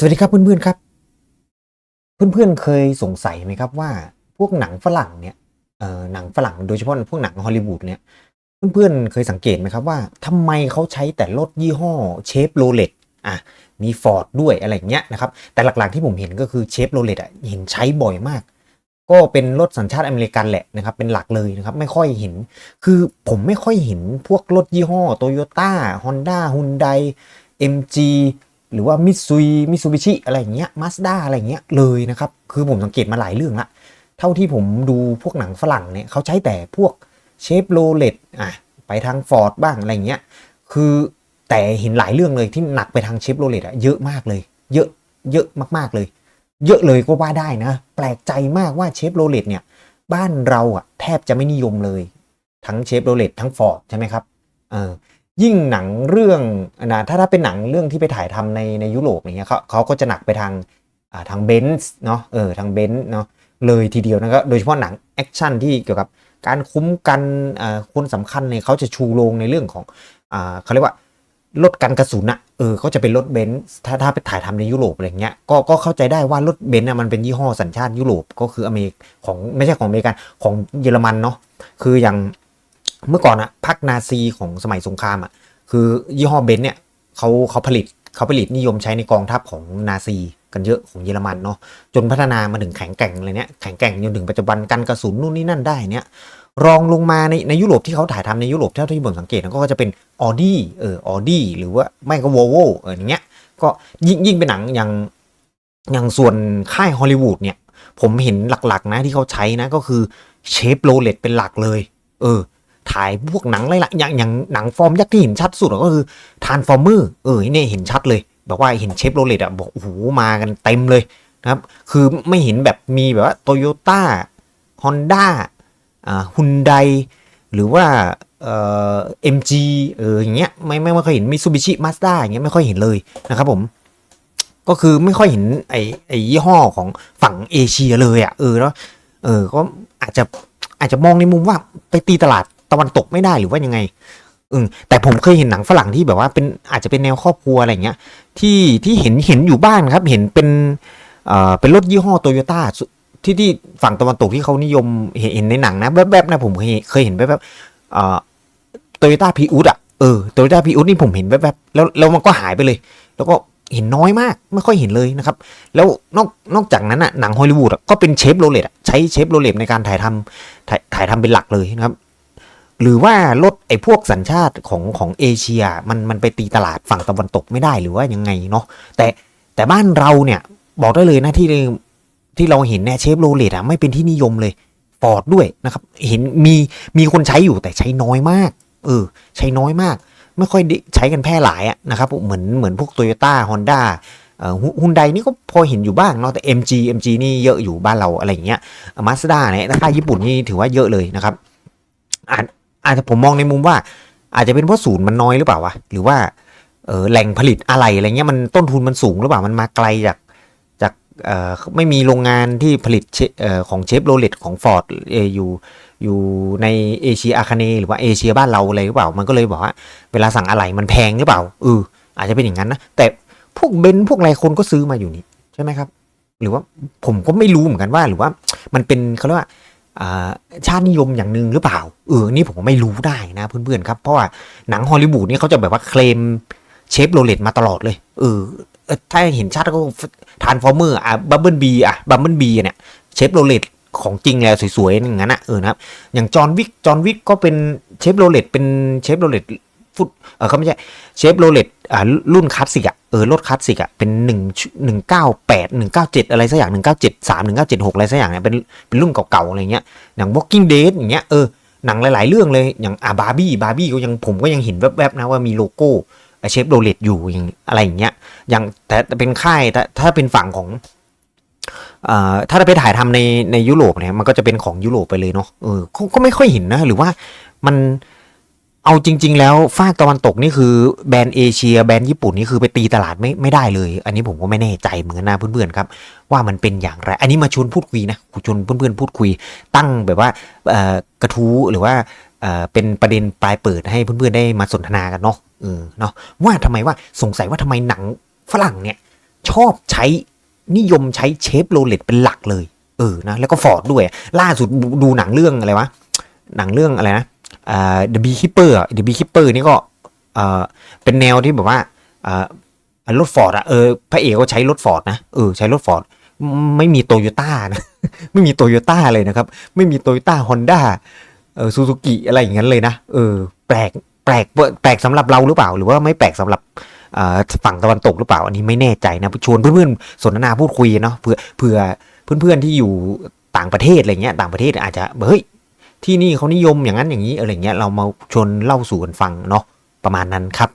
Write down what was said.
สวัสดีครับเพื่อนๆครับ เพื่อนๆเคยสงสัยไหมครับว่าพวกหนังฝรั่งเนี่ยเอ่อหนังฝรั่งโดยเฉพาะพวกหนังฮอลลีวูดเนี่ยเพื่อนๆเคยสังเกตไหมครับว่าทำไมเขาใช้แต่รถยี่ห้อเชฟโรเลตอะมีฟอร์ดด้วยอะไรอย่างเงี้ยนะครับแต่หลักๆที่ผมเห็นก็คือเชฟโรเลตอะเห็นใช้บ่อยมาก ก็เป็นรถสัญชาติอเมริกันแหละนะครับเป็นหลักเลยนะครับไม่ค่อยเห็น คือผมไม่ค่อยเห็นพวกรถยี่ห้อโตโยต้าฮอนด้าฮุนได MG หรือว่ามิตซุยมิซูบิชิอะไรอย่างเงี้ยมาสด้าอะไรอย่างเงี้ยเลยนะครับ คือผมสังเกตมาหลายเรื่องละเท่าที่ผมดูพวกหนังฝรั่งเนี่ยเขาใช้แต่พวกเชฟโรเลตอะไปทางฟอร์ดบ้างอะไรเงี้ยคือแต่เห็นหลายเรื่องเลยที่หนักไปทางเชฟโรเลตอะเยอะมากเลย เยอะเยอะมากๆเลย เยอะเลยก็ว่าได้นะ แปลกใจมากว่าเชฟโรเลตเนี่ยบ้านเราอะแทบจะไม่นิยมเลย ทั้งเชฟโรเลตทั้งฟอร์ดใช่ไหมครับเออ ยิ่งหนังเรื่องนะถ้าถ้าเป็นหนังเรื่องที่ไปถ่ายทำในในยุโรปอย่างเงี้ยเขาเขาก็จะหนักไปทางาทางเบนซ์เนาะเออทางเบนซ์เนาะเลยทีเดียวนะครับโดยเฉพาะหนังแอคชั่นที่เกี่ยวกับการคุ้มกันคนสำคัญเนี่ยเขาจะชูโรงในเรื่องของอเขาเรียกว่ารถกันกระสุนอะเออเขาจะเป็นรถเบนซ์ถ้าถ้าไปถ่ายทำในยุโรปอะไรเงี้ยก็ก็เข้าใจได้ว่ารถเบนซ์อะมันเป็นยี่ห้อสัญชาติยุโรปก็คืออเมริกของไม่ใช่ของอเมริกันของเยอรมันเนาะคืออย่าง เมื่อก่อนอะพรรคนาซีของสมัยสงครามอะคือยี่ห้อเบนซ์เนี่ยเขาเขาผลิตเขาผลิตนิยมใช้ในกองทัพของนาซีกันเยอะของเยอรมันเนาะจนพัฒนามาถึงแข็งแกร่งเลยเนี่ยแข็งแกร่งจนถึงปัจจุบันกันกระสุนนู่นนี่นั่นได้เนี่ยรองลงมาในในยุโรปที่เขาถ่ายทำในยุโรปเท่าที่ผมสังเกตก็จะเป็นออดี้เออออดี้หรือว่าไม่ก็วอลโวเอออย่างเงี้ยก็ยิ่งยิ่งเป็นหนังอย่างอย่างส่วนค่ายฮอลลีวูดเนี่ยผมเห็นหลักๆนะที่เขาใช้นะก็คือเชฟโรเลตเป็นหลักเลย เออ ถ่ายพวกหนังอะไรละอย่างอย่างหนังฟอร์มยักษ์ที่เห็นชัดสุดก็คือทานฟอร์เมอร์เออเนี่ยเห็นชัดเลยแบบว่าเห็นเชฟโรเลตอะบอกโอ้โหมากันเต็มเลยนะครับคือไม่เห็นแบบมีแบบว่าโตโยต้าฮอนด้าอ่าฮุนไดหรือว่าเอ่อมจีเอออย่างเงี้ยไม่ไม่ไม่ค่อยเห็นมิซูบิชิมาสด้าอย่างเงี้ยไม่ค่อยเห็นเลยนะครับผมก็คือไม่ค่อยเห็นไอ้ไอ้ยี่ห้อของฝั่งเอเชียเลยอะเออแล้วเออก็อาจจะอาจจะมองในมุมว่าไปตีตลาด ตะวันตกไม่ได้หรือว่ายังไงอืมแต่ผมเคยเห็นหนังฝรั่งที่แบบว่าเป็นอาจจะเป็นแนวครอบครัวอะไรเงี้ย ที่ที่เห็นเห็นอยู่บ้านครับ เห็นเป็นเอ่อเป็นรถยี่ห้อโตโยต้าที่ที่ฝั่งตะวันตกที่เขานิยมเห็นในหนังนะแวบๆนะผมเคยเคยเห็นแวบๆเอ่อโตโยต้าพีอุดอะเออโตโยต้าพีอุดนี่ผมเห็นแวบๆแล้วแล้วมันก็หายไปเลย แล้วก็เห็นน้อยมากไม่ค่อยเห็นเลยนะครับ แล้วนอกนอกจากนั้นอะหนังฮอลลีวูดอะก็เป็นเชฟโรเลตอะใช้เชฟโรเลตในการถ่ายทำถ่ายถ่ายทำเป็นหลักเลยนะครับ หรือว่ารถไอ้พวกสัญชาติของของเอเชียมันมันไปตีตลาดฝั่งตะวันตกไม่ได้หรือว่ายังไงเนาะแต่แต่บ้านเราเนี่ยบอกได้เลยนะที่ที่เราเห็นเนี่ยเชฟโรเลตอะไม่เป็นที่นิยมเลยฟอร์ดด้วยนะครับ เห็นมีมีคนใช้อยู่แต่ใช้น้อยมาก เออ ใช้น้อยมาก ไม่ค่อยใช้กันแพร่หลายอะนะครับเหมือนเหมือนพวกโตโยต้าฮอนด้าฮุนไดนี่ก็พอเห็นอยู่บ้างเนาะแต่ MG MG นี่เยอะอยู่บ้านเราอะไรอย่างเงี้ยมาสด้าเนี่ยถ้าญี่ปุ่นนี่ถือว่าเยอะเลยนะครับอาจ อาจจะผมมองในมุมว่า อาจจะเป็นเพราะศูนย์มันน้อยหรือเปล่าวะหรือว่าเออแหล่งผลิตอะไรอะไรเงี้ยมันต้นทุนมันสูงหรือเปล่ามันมาไกลจากจากเอ่อไม่มีโรงงานที่ผลิตเอ่อของเชฟโรเลตของฟอร์ดเออยู่อยู่ในเอเชียอาคาเนย์หรือว่าเอเชียบ้านเราอะไรหรือเปล่ามันก็เลยบอกว่า เวลาสั่งอะไรมันแพงหรือเปล่าเอออาจจะเป็นอย่างนั้นนะแต่พวกเบนซ์พวกอะไรคนก็ซื้อมาอยู่นี่ใช่ไหมครับ หรือว่าผมก็ไม่รู้เหมือนกันว่าหรือว่ามันเป็นเขาเรียกว่า ชาตินิยมอย่างหนึ่งหรือเปล่าเออนี่ผมไม่รู้ได้นะเพื่อนๆครับ เพราะว่าหนังฮอลลีวูดนี่เขาจะแบบว่าเคลมเชฟโรเลตมาตลอดเลยเออเออถ้าเห็นชาติก็ทานฟอร์เมอร์อะบับเบิลบีอะบับเบิลบีเนี่ยเชฟโรเลตของจริงแล้วสวยๆอย่างนั้นอะเออนะครับ อย่างจอห์นวิกจอห์นวิกก็เป็นเชฟโรเลตเป็นเชฟโรเลตฟุตเออเขาไม่ใช่เชฟโรเลตอ่ารุ่นคลาสสิกอะ เออรถคลาสสิกอะเป็นหนึ่งหนึ่งเก้าแปดหนึ่งเก้าเจ็ดอะไรสักอย่างหนึ่งเก้าเจ็ดสามหนึ่งเก้าเจ็ดหกอะไรสักอย่างเนี่ยเป็นเป็นรุ่นเก่าๆอะไรเงี้ยอย่าง Walking Dead อย่างเงี้ยเออหนังหลาย ๆ เรื่องเลยอย่างอ่าบาร์บี้บาร์บี้ก็ยังผมก็ยังเห็นแวบๆนะว่ามีโลโก้เชฟโรเลตอยู่อย่างอะไรอย่างเงี้ยอย่างแต่เป็นค่ายแต่ถ้าเป็นฝั่งของเอ่อถ้าไปถ่ายทำในในยุโรปเนี่ยมันก็จะเป็นของยุโรปไปเลยเนาะเออก็ไม่ค่อยเห็นนะ หรือว่ามัน เอาจริง ๆ แล้วฝากตะวันตกนี่คือแบรนด์เอเชียแบรนด์ญี่ปุ่นนี่คือไปตีตลาดไม่ไม่ได้เลย อันนี้ผมก็ไม่แน่ใจเหมือนกันนะเพื่อนๆครับ ว่ามันเป็นอย่างไร อันนี้มาชวนพูดคุยนะชวนเพื่อนๆพูดคุย ตั้งแบบว่ากระทู้หรือว่าเป็นประเด็นปลายเปิดให้เพื่อนๆได้มาสนทนากันเนาะเออเนาะว่าทำไมว่าสงสัยว่าทำไมหนังฝรั่งเนี่ยชอบใช้นิยมใช้เชฟโรเลตเป็นหลักเลย เออนะแล้วก็ฟอร์ดด้วย ล่าสุดดูหนังเรื่องอะไรวะหนังเรื่องอะไรนะ อ่า The Beekeeper อะ The Beekeeper นี่ก็เอ่อเป็นแนวที่แบบว่าอ่ารถฟอร์ดอะเออพระเอกก็ใช้รถฟอร์ดนะเออใช้รถฟอร์ดไม่มีโตโยต้านะไม่มีโตโยต้าเลยนะครับ ไม่มีโตโยต้าฮอนด้าเออซูซูกิอะไรอย่างนั้นเลยนะเออแปลกแปลกแปลกสำหรับเราหรือเปล่า หรือว่าไม่แปลกสำหรับฝั่งตะวันตกหรือเปล่า อันนี้ไม่แน่ใจนะชวนเพื่อนๆสนทนาพูดคุยเนาะเผื่อเผื่อเพื่อนๆที่อยู่ต่างประเทศอะไรเงี้ยต่างประเทศอาจจะเฮ้ย ที่นี่เขานิยมอย่างนั้นอย่างนี้อะไรเงี้ยเรามาชวนเล่าสู่กันฟังเนาะประมาณนั้นครับ